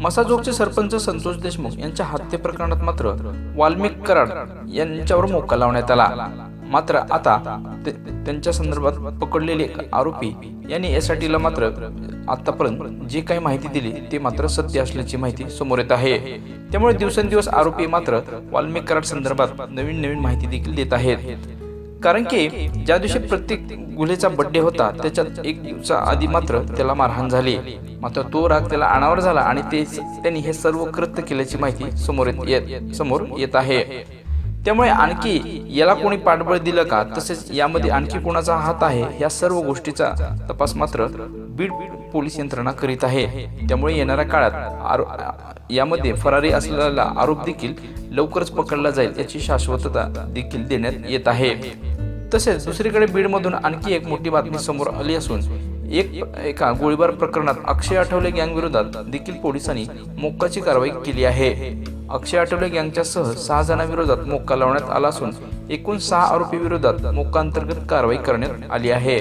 मसाजोगचे सरपंच संतोष देशमुख यांच्या हत्ये प्रकरणात मात्र वाल्मिक कराड यांच्यावर मोका लावण्यात आला. मात्र आता त्यांच्या संदर्भात पकडलेले आरोपी यांनी एसआयटीला मात्र आतापर्यंत जी काही माहिती दिली ते मात्र सत्य असल्याची माहिती समोर येत आहे. त्यामुळे दिवसेंदिवस आरोपी मात्र वाल्मिक कराड संदर्भात नवीन नवीन माहिती देखील देत आहेत. कारण की ज्या दिवशी प्रत्येक गुन्हेचा बड्डे होता त्याच्यात एक दिवसा आधी मात्र त्याला मारहाण झाली. मात्र तो राग त्याला अनावर झाला आणि ते त्यांनी हे सर्व कृत्य केल्याची माहिती समोर येत- समोर येत आहे. त्यामुळे आणखी याला कोणी पाठबळ दिलं का? तसेच यामध्ये आणखी कोणाचा हात आहे? या सर्व गोष्टीचा तपास मात्र बीड पोलीस यंत्रणा करीत आहे. त्यामुळे येणाऱ्या काळात यामध्ये फरारी असलेला आरोप देखील लवकरच पकडला जाईल याची शाश्वतता देखील देण्यात येत आहे तसेच दुसरीकडे बीडमधून आणखी एक मोठी बातमी समोर आली असून एक एका गोळीबार प्रकरणात अक्षय आठवले गँग विरोधात देखील पोलिसांनी मोक्काची कारवाई केली आहे. अक्षय आठवले गँगच्या सह सहा जणांविरोधात मोक्का लावण्यात आला असून एकूण सहा आरोपी विरोधात मोक्का अंतर्गत कारवाई करण्यात आली आहे.